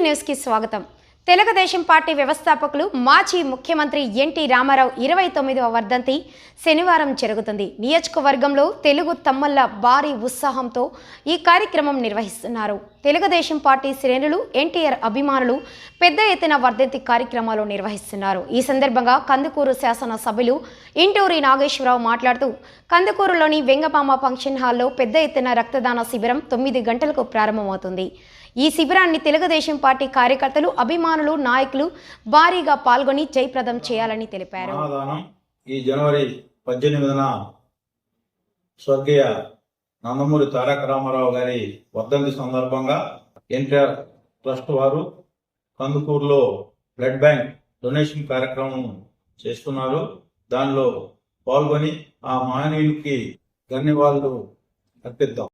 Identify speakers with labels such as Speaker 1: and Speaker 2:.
Speaker 1: న్యూస్కి స్వాగతం. తెలుగుదేశం పార్టీ వ్యవస్థాపకులు మాజీ ముఖ్యమంత్రి ఎన్టీ రామారావు ఇరవై తొమ్మిదవ వర్ధంతి శనివారం జరుగుతుంది. నియోజకవర్గంలో తెలుగు తమ్మల్ల భారీ ఉత్సాహంతో ఈ కార్యక్రమం నిర్వహిస్తున్నారు. తెలుగుదేశం పార్టీ శ్రేణులు ఎన్టీఆర్ అభిమానులు పెద్ద ఎత్తున వర్ధంతి కార్యక్రమాలు నిర్వహిస్తున్నారు. ఈ సందర్భంగా కందుకూరు శాసన సభ్యులు ఇంటూరి నాగేశ్వరరావు మాట్లాడుతూ కందుకూరులోని వెంగపామ ఫంక్షన్ హాల్లో పెద్ద ఎత్తున రక్తదాన శిబిరం తొమ్మిది గంటలకు ప్రారంభమవుతుంది. ఈ శిబిరాన్ని తెలుగుదేశం పార్టీ కార్యకర్తలు అభిమానులు నాయకులు భారీగా పాల్గొని జయప్రదం చేయాలని తెలిపారు.
Speaker 2: ఈ జనవరి పద్దెనిమిదిన స్వర్గీయ నందమూరి తారక రామారావు గారి వర్ధంతి సందర్భంగా ఎన్టీఆర్ ట్రస్ట్ వారు కందుకూరులో బ్లడ్ బ్యాంక్ డొనేషన్ కార్యక్రమం చేస్తున్నారు. దానిలో పాల్గొని ఆ మహనీయునికి ధన్యవాదాలు అర్పిద్దాం.